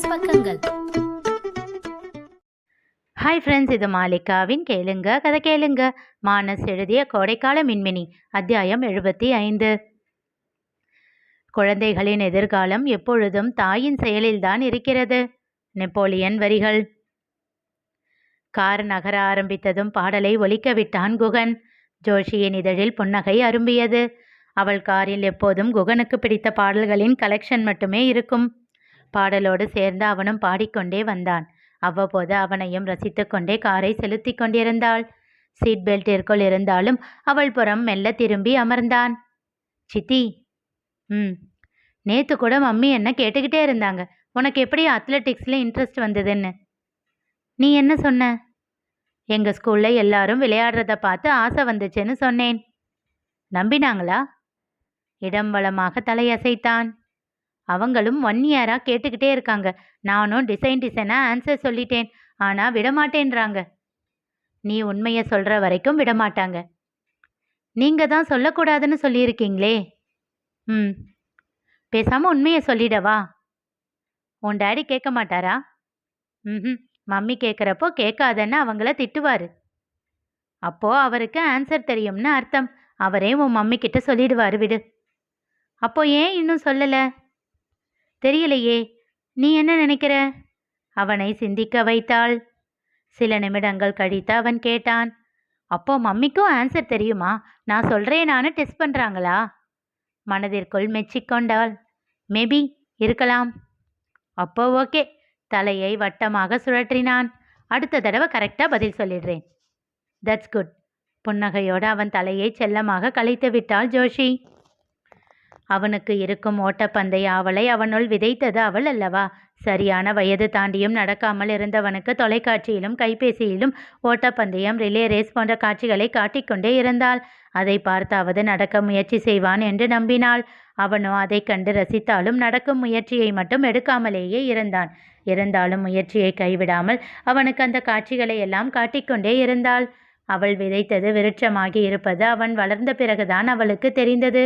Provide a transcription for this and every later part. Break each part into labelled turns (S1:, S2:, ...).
S1: Business பக்கங்கள்.
S2: Hi friends இது மாலிகாவின் கேளுங்க கதை கேளுங்க. மானஸ் எழுதிய கோடைக்கால மின்மினி அத்தியாயம் எழுபத்தி ஐந்து. குழந்தைகளின் எதிர்காலம் எப்பொழுதும் தாயின் செயலில்தான் இருக்கிறது. நெப்போலியன் வரிகள். கார் நகர ஆரம்பித்ததும் பாடலை ஒலிக்க விட்டான் குகன். ஜோஷியின் இதழில் புன்னகை அரும்பியது. அவள் காரில் எப்போதும் குகனுக்கு பிடித்த பாடல்களின் கலெக்ஷன் மட்டுமே இருக்கும். பாடலோடு சேர்ந்து அவனும் பாடிக்கொண்டே வந்தான். அவ்வப்போது அவனையும் ரசித்துக்கொண்டே காரை செலுத்தி கொண்டிருந்தாள். சீட் பெல்ட்டிற்குள் இருந்தாலும் அவள் புறம் மெல்ல திரும்பி அமர்ந்தான். சித்தி. ம். நேத்து கூட மம்மி என்ன கேட்டுக்கிட்டே இருந்தாங்க. உனக்கு எப்படி அத்லெட்டிக்ஸில் இன்ட்ரெஸ்ட் வந்ததுன்னு? நீ என்ன சொன்ன? எங்கள் ஸ்கூலில் எல்லாரும் விளையாடுறத பார்த்து ஆசை வந்துச்சுன்னு சொன்னேன். நம்பினாங்களா? இடம் வளமாக தலையசைத்தான். அவங்களும் ஒன் இயராக கேட்டுக்கிட்டே இருக்காங்க. நானும் டிசைன் டிசைனாக ஆன்சர் சொல்லிட்டேன். ஆனால் விடமாட்டேன்றாங்க. நீ உண்மையை சொல்கிற வரைக்கும் விடமாட்டாங்க. நீங்கள் தான் சொல்லக்கூடாதுன்னு சொல்லியிருக்கீங்களே. ம். பேசாமல் உண்மையை சொல்லிடவா உன் டேடி கேட்க மாட்டாரா? ம் மம்மி கேட்குறப்போ கேட்காதன்னு அவங்கள திட்டுவார். அப்போது அவருக்கு ஆன்சர் தெரியும்னு அர்த்தம். அவரே உன் மம்மி கிட்ட சொல்லிடுவார் விடு. அப்போ ஏன் இன்னும் சொல்லலை? தெரியலையே. நீ என்ன நினைக்கிற? அவனை சிந்திக்க வைத்தாள். சில நிமிடங்கள் கழித்து அவன் கேட்டான். அப்போ மம்மிக்கும் ஆன்சர் தெரியுமா? நான் சொல்கிறேன் நான் டெஸ்ட் பண்ணுறாங்களா மனதிற்குள் மெச்சிக்கொண்டாள். மேபி இருக்கலாம். அப்போ ஓகே தலையை வட்டமாக சுழற்றினான். அடுத்த தடவை கரெக்டாக பதில் சொல்லிடுறேன். தட்ஸ் குட் புன்னகையோடு அவன் தலையை செல்லமாக கலைத்து விட்டாள் ஜோஷி. அவனுக்கு இருக்கும் ஓட்டப்பந்தய அவளை அவனுள் விதைத்தது அவள் அல்லவா? சரியான வயது தாண்டியும் நடக்காமல் இருந்தவனுக்கு தொலைக்காட்சியிலும் கைபேசியிலும் ஓட்டப்பந்தயம் ரிலே ரேஸ் போன்ற காட்சிகளை காட்டிக்கொண்டே இருந்தாள். அதை பார்த்தாவது நடக்க முயற்சி செய்வான் என்று நம்பினாள். அவனோ அதை கண்டு ரசித்தாலும் நடக்கும் முயற்சியை மட்டும் எடுக்காமலேயே இருந்தான். இருந்தாலும் முயற்சியை கைவிடாமல் அவனுக்கு அந்த காட்சிகளை எல்லாம் காட்டிக்கொண்டே இருந்தாள். அவள் விதைத்தது விருட்சமாகி இருப்பது அவன் வளர்ந்த பிறகுதான் அவளுக்கு தெரிந்தது.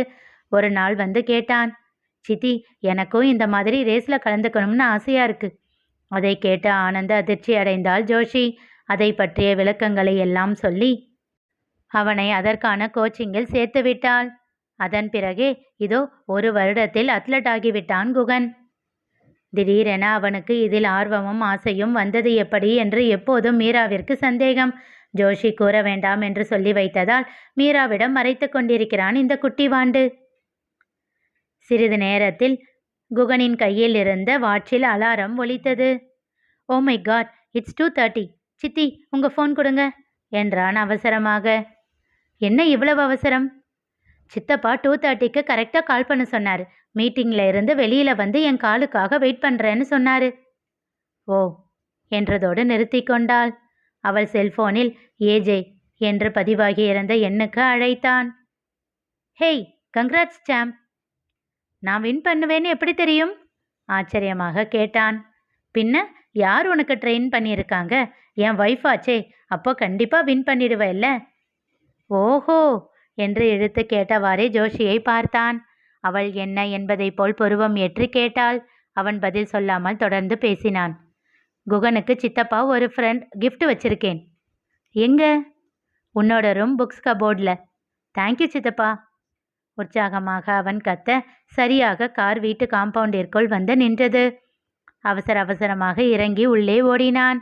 S2: ஒரு நாள் வந்து கேட்டான். சித்தி எனக்கும் இந்த மாதிரி ரேஸில் கலந்துக்கணும்னு ஆசையாக இருக்கு. அதை கேட்டு ஆனந்த அதிர்ச்சி அடைந்தாள் ஜோஷி. அதை பற்றிய விளக்கங்களை எல்லாம் சொல்லி அவனை அதற்கான கோச்சிங்கில் சேர்த்து விட்டாள். அதன் பிறகே இதோ ஒரு வருடத்தில் அத்லட் ஆகிவிட்டான் குகன். திடீரென அவனுக்கு இதில் ஆர்வமும் ஆசையும் வந்தது எப்படி என்று எப்போதும் மீராவிற்கு சந்தேகம். ஜோஷி கூற வேண்டாம் என்று சொல்லி வைத்ததால் மீராவிடம் மறைத்து கொண்டிருக்கிறான் இந்த குட்டிவாண்டு சிறிது நேரத்தில் குகனின் கையில் இருந்த வாட்சில் அலாரம் ஒலித்தது. ஓ my god it's two thirty சித்தி உங்கள் ஃபோன் கொடுங்க என்றான் அவசரமாக. என்ன இவ்வளவு அவசரம்? சித்தப்பா டூ தேர்ட்டிக்கு கரெக்டாக கால் பண்ண சொன்னார். மீட்டிங்கில் இருந்து வெளியில் வந்து என் காலுக்காக வெயிட் பண்ணுறேன்னு சொன்னார். ஓ என்றதோடு நிறுத்தி கொண்டாள். அவள் செல்போனில் ஏஜே என்று பதிவாகியிருந்த எண்ணுக்கு அழைத்தான். ஹேய் கங்க்ராட்ஸ் சாம்ப் நான் வின் பண்ணுவேன்னு எப்படி தெரியும்? ஆச்சரியமாக கேட்டான். பின்ன யார் உனக்கு ட்ரெயின் பண்ணியிருக்காங்க? என் ஒய்ஃப் ஆச்சே அப்போ கண்டிப்பாக வின் பண்ணிடுவேல்ல ஓஹோ என்று இழுத்து கேட்டவாறே ஜோஷியை பார்த்தான். அவள் என்ன என்பதைப் போல் பருவம் ஏற்றி கேட்டாள். அவன் பதில் சொல்லாமல் தொடர்ந்து பேசினான். குகனுக்கு சித்தப்பா ஒரு ஃப்ரெண்ட் கிஃப்ட் வச்சிருக்கேன். எங்க? உன்னோட ரூம் புக்ஸ் கபோர்டில் தேங்க்யூ சித்தப்பா. உற்சாகமாக அவன் கத்த சரியாக கார் வீட்டு காம்பவுண்டிற்குள் வந்து நின்றது. அவசர அவசரமாக இறங்கி உள்ளே ஓடினான்.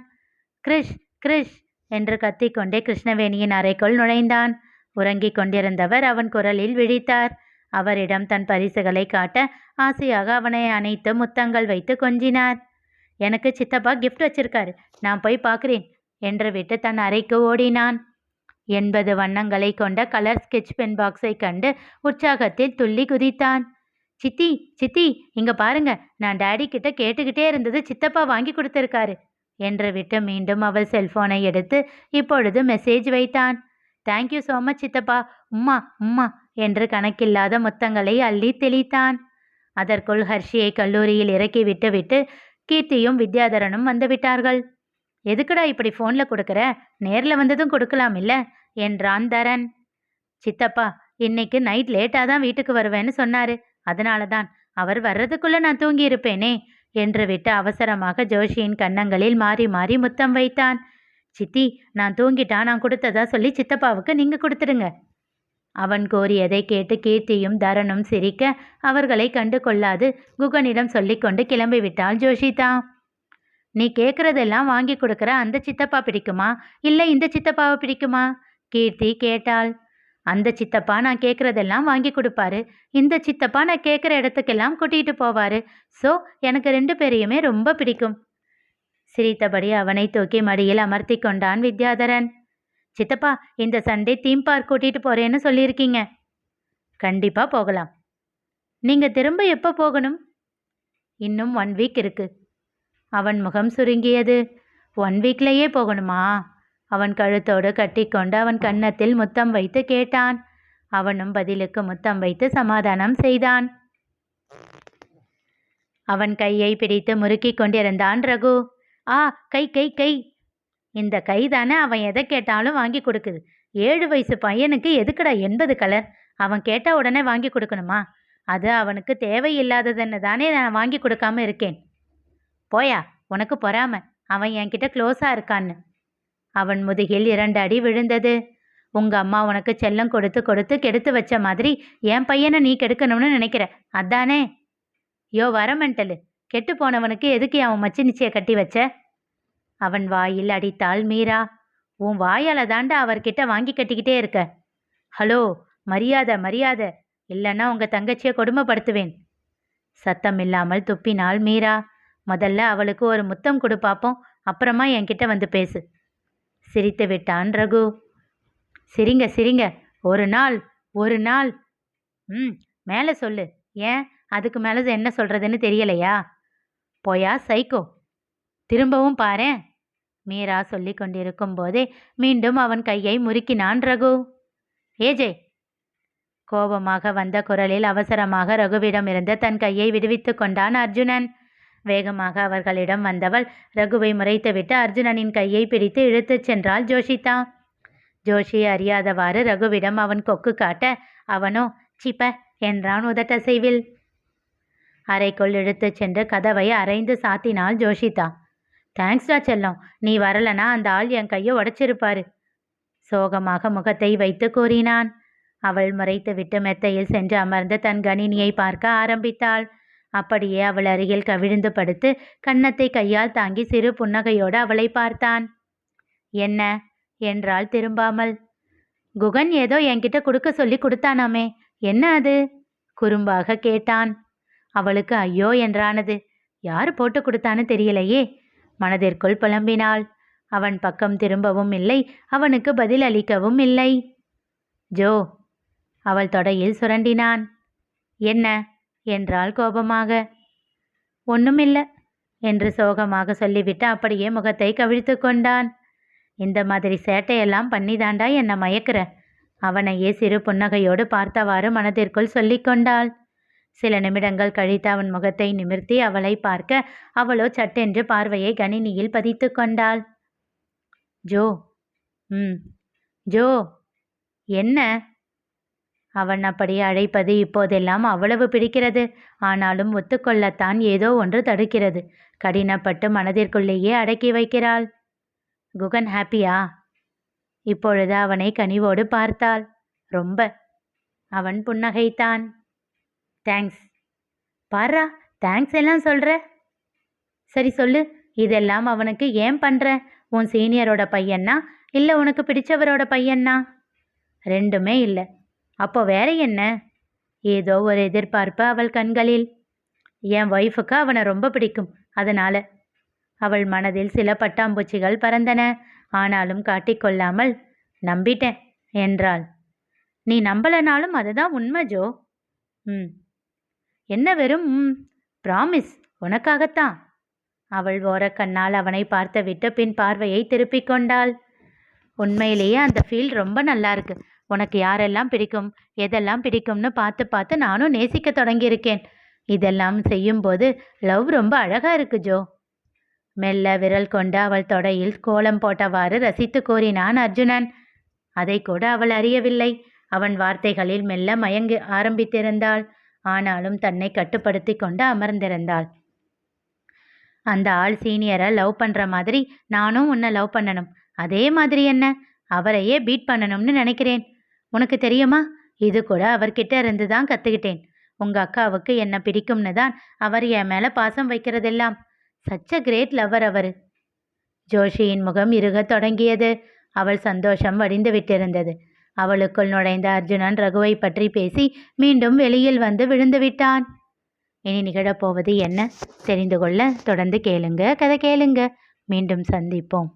S2: கிரிஷ் கிரிஷ் என்று கத்திக்கொண்டே கிருஷ்ணவேணியின் அறைக்குள் நுழைந்தான். உறங்கிக் கொண்டிருந்தவர் அவன் குரலில் விழித்தார். அவரிடம் தன் பரிசுகளை காட்ட ஆசையாக அவனை அணைத்து முத்தங்கள் வைத்து கொஞ்சினார். எனக்கு சித்தப்பா கிஃப்ட் வச்சிருக்காரு. நான் போய் பார்க்குறேன் என்று விட்டு தன் அறைக்கு ஓடினான். எண்பது வண்ணங்களை கொண்ட கலர் ஸ்கெட்ச் பென் பாக்ஸை கண்டு உற்சாகத்தில் துள்ளி குதித்தான். சித்தி சித்தி இங்க பாருங்க. நான் டாடி கிட்ட கேட்டுக்கிட்டே இருந்தது சித்தப்பா வாங்கி கொடுத்திருக்காரு என்று விட்டு மீண்டும் அவள் செல்போனை எடுத்து இப்பொழுது மெசேஜ் வைத்தான். தேங்க்யூ ஸோ மச் சித்தப்பா. உம்மா உம்மா என்று கணக்கில்லாத முத்தங்களை அள்ளி தெளித்தான். அதற்குள் ஹர்ஷியை கல்லூரியில் இறக்கி விட்டுவிட்டு கீர்த்தியும் வித்யாதரனும் வந்துவிட்டார்கள் எதுக்குடா இப்படி ஃபோனில் கொடுக்குற? நேரில் வந்ததும் கொடுக்கலாம் இல்லை? என்றான் தரன். சித்தப்பா இன்னைக்கு நைட் லேட்டாக தான் வீட்டுக்கு வருவேன்னு சொன்னாரு. அதனால தான் அவர் வர்றதுக்குள்ளே நான் தூங்கியிருப்பேனே என்று விட்டு அவசரமாக ஜோஷியின் கன்னங்களில் மாறி மாறி முத்தம் வைத்தான். சித்தி நான் தூங்கிட்டா நான் கொடுத்ததா சொல்லி சித்தப்பாவுக்கு நீங்கள் கொடுத்துடுங்க. அவன் கோரியதை கேட்டு கீர்த்தியும் தரனும் சிரிக்க அவர்களை கண்டு கொள்ளாது குகனிடம் சொல்லிக்கொண்டு கிளம்பிவிட்டாள் ஜோஷிதா. நீ கேட்குறதெல்லாம் வாங்கி கொடுக்குற அந்த சித்தப்பா பிடிக்குமா? இல்லை இந்த சித்தப்பாவை பிடிக்குமா? கீர்த்தி கேட்டாள். அந்த சித்தப்பா நான் கேட்குறதெல்லாம் வாங்கி கொடுப்பாரு. இந்த சித்தப்பா நான் கேட்குற இடத்துக்கெல்லாம் கூட்டிகிட்டு போவாரு. ஸோ எனக்கு ரெண்டு பேரையுமே ரொம்ப பிடிக்கும். சிரித்தபடி அவனை தூக்கி மடியில் அமர்த்தி கொண்டான் வித்யாதரன். சித்தப்பா இந்த சண்டே தீம் பார்க் கூட்டிகிட்டு போகிறேன்னு சொல்லியிருக்கீங்க. கண்டிப்பாக போகலாம். நீங்கள் திரும்ப எப்போ போகணும்? இன்னும் ஒன் வீக் இருக்குது அவன் முகம் சுருங்கியது. ஒன் வீக்லேயே போகணுமா? அவன் கழுத்தோடு கட்டிக்கொண்டு அவன் கன்னத்தில் முத்தம் வைத்து கேட்டான். அவனும் பதிலுக்கு முத்தம் வைத்து சமாதானம் செய்தான். அவன் கையை பிடித்து முறுக்கிக் கொண்டிருந்தான் ரகு. ஆ கை கை கை. இந்த கை தானே அவன் எதை கேட்டாலும் வாங்கி கொடுக்குது. ஏழு வயசு பையனுக்கு எதுக்குடா எண்பது கலர்? அவன் கேட்ட உடனே வாங்கி கொடுக்கணுமா? அது அவனுக்கு தேவையில்லாததுன்னு தானே நான் வாங்கி கொடுக்காம இருக்கேன். போயா? உனக்கு பொறாம. அவன் என்கிட்ட க்ளோஸாக இருக்கான்னு. அவன் முதுகில் இரண்டு அடி விழுந்தது. உங்க அம்மா உனக்கு செல்லம் கொடுத்து கொடுத்து கெடுத்து வச்ச மாதிரி என் பையனை நீ கெடுக்கணும்னு நினைக்கிற. அதானே? யோ வரமெண்டலு. கெட்டு போனவனுக்கு எதுக்கு அவன் மச்சி நிச்சய கட்டி வச்ச? அவன் வாயில் அடித்தாள் மீரா. உன் வாயால தாண்டா அவர்கிட்ட வாங்கி கட்டிக்கிட்டே இருக்க. ஹலோ மரியாதை மரியாதை. இல்லைன்னா உங்க தங்கச்சியை கொடுமைப்படுத்துவேன். சத்தம் இல்லாமல் துப்பினாள் மீரா. முதல்ல அவளுக்கு ஒரு முத்தம் கொடு பார்ப்போம் அப்புறமா என்கிட்ட வந்து பேசு. சிரித்து விட்டான் ரகு. சிரிங்க சிரிங்க. ஒரு நாள் ஒரு நாள். ம் மேலே சொல்லு. ஏன்? அதுக்கு மேலே என்ன சொல்கிறதுன்னு தெரியலையா? போயா சைக்கோ. திரும்பவும் பாரு. மீரா சொல்லி கொண்டிருக்கும் போதே மீண்டும் அவன் கையை முறுக்கினான் ரகு. ஏஜே கோபமாக வந்த குரலில் அவசரமாக ரகுவிடம் இருந்த தன் கையை விடுவித்து கொண்டான் அர்ஜுனன். வேகமாக அவர்களிடம் வந்தவள் ரகுவை முறைத்துவிட்டு அர்ஜுனனின் கையை பிடித்து இழுத்துச் சென்றாள் ஜோஷிதா. ஜோஷி அறியாதவாறு ரகுவிடம் அவன் கொக்கு காட்ட அவனோ சிப்ப என்றான் உதட்டசைவில் அறைக்குள் இழுத்துச் சென்று கதவை அரைந்து சாத்தினாள் ஜோஷிதா. தேங்க்ஸ்டா செல்லம் நீ வரலனா அந்த ஆள் என் கையை உடைச்சிருப்பாரு சோகமாக முகத்தை வைத்து கூறினான். அவள் முறைத்துவிட்டு மெத்தையில் சென்று அமர்ந்து தன் கணினியை பார்க்க ஆரம்பித்தாள். அப்படியே அவள் அருகில் கவிழ்ந்து படுத்து கன்னத்தை கையால் தாங்கி சிறு புன்னகையோடு அவளை பார்த்தான். என்ன என்றாள் திரும்பாமல். குகன் ஏதோ என்கிட்ட கொடுக்க சொல்லி கொடுத்தானாமே. என்ன அது குறும்பாக கேட்டான். அவளுக்கு ஐயோ என்றானது. யார் போட்டு கொடுத்தான்னு தெரியலையே. மனதிற்குள் புலம்பினாள். அவன் பக்கம் திரும்பவும் இல்லை. அவனுக்கு பதில் அளிக்கவும் இல்லை. ஜோ அவள் தொடையில் சுரண்டினான். என்ன? என்றாள் கோபமாக. ஒன்றுமில்லை என்று சோகமாக சொல்லிவிட்டு அப்படியே முகத்தை கவிழ்த்து கொண்டான். இந்த மாதிரி சேட்டையெல்லாம் பண்ணிதாண்டா என்னை மயக்கிற அவனையே சிறு புன்னகையோடு பார்த்தவாறு மனதிற்குள் சொல்லி கொண்டாள். சில நிமிடங்கள் கழித்து அவன் முகத்தை நிமிர்த்தி அவளை பார்க்க அவளோ சட்டென்று பார்வையை கணினியில் பதித்து கொண்டாள். ஜோ ம் ஜோ என்ன? அவன் அப்படி அழைப்பது இப்போதெல்லாம் அவ்வளவு பிடிக்கிறது. ஆனாலும் ஒத்துக்கொள்ளத்தான் ஏதோ ஒன்று தடுக்கிறது. கடினப்பட்டு மனதிற்குள்ளேயே அடக்கி வைக்கிறாள். குகன் ஹாப்பியா? இப்பொழுது அவனை கனிவோடு பார்த்தாள். ரொம்ப. அவன் புன்னகைத்தான். தேங்க்ஸ். பாரா தேங்க்ஸ் எல்லாம் சொல்கிற சரி சொல்லு. இதெல்லாம் அவனுக்கு ஏன் பண்ணுற உன் சீனியரோட பையன்னா? இல்லை உனக்கு பிடிச்சவரோட பையன்னா? ரெண்டுமே இல்லை. அப்போ வேற என்ன? ஏதோ ஒரு எதிர்பார்ப்பு அவள் கண்களில். என் ஒய்ஃபுக்கு அவனை ரொம்ப பிடிக்கும் அதனால. அவள் மனதில் சில பட்டாம்பூச்சிகள் பறந்தன. ஆனாலும் காட்டிக்கொள்ளாமல் நம்பிட்டேன் என்றாள். நீ நம்பலனாலும் அதுதான் உண்மை ஜோ. ம் என்ன வெறும் ம் ப்ராமிஸ் உனக்காகத்தான். அவள் ஓரக்கண்ணால் அவனை பார்த்துவிட்டு பின் பார்வையை திருப்பிக் கொண்டாள். உண்மையிலேயே அந்த ஃபீல் ரொம்ப நல்லா இருக்கு. உனக்கு யாரெல்லாம் பிடிக்கும் எதெல்லாம் பிடிக்கும்னு பார்த்து பார்த்து நானும் நேசிக்க தொடங்கியிருக்கேன். இதெல்லாம் செய்யும்போது லவ் ரொம்ப அழகாக இருக்கு ஜோ. மெல்ல விரல் கொண்டு அவள் தொடையில் கோலம் போட்டவாறு ரசித்து கூறினான் அர்ஜுனன். அதை கூட அவள் அறியவில்லை. அவன் வார்த்தைகளில் மெல்ல மயங்கி ஆரம்பித்திருந்தாள். ஆனாலும் தன்னை கட்டுப்படுத்தி கொண்டு அமர்ந்திருந்தாள். அந்த ஆள் சீனியரை லவ் பண்ணுற மாதிரி நானும் உன்னை லவ் பண்ணணும். அதே மாதிரி என்ன? அவரையே பீட் பண்ணணும்னு நினைக்கிறேன். உனக்கு தெரியுமா? இது கூட அவர்கிட்ட இருந்து தான் கற்றுக்கிட்டேன் உங்கள் அக்காவுக்கு என்ன பிடிக்கும்னு தான் அவர் என் மேலே பாசம் வைக்கிறதெல்லாம். சச்ச கிரேட் லவர் அவர். ஜோஷியின் முகம் இறுகத் தொடங்கியது. அவள் சந்தோஷம் வடிந்து விட்டிருந்தது. அவளுக்குள் நுழைந்த அர்ஜுனன் ரகுவை பற்றி பேசி மீண்டும் வெளியில் வந்து விழுந்து விட்டான். இனி நிகழப்போவது என்ன? தெரிந்து கொள்ள தொடர்ந்து கேளுங்க. கதை கேளுங்க. மீண்டும் சந்திப்போம்.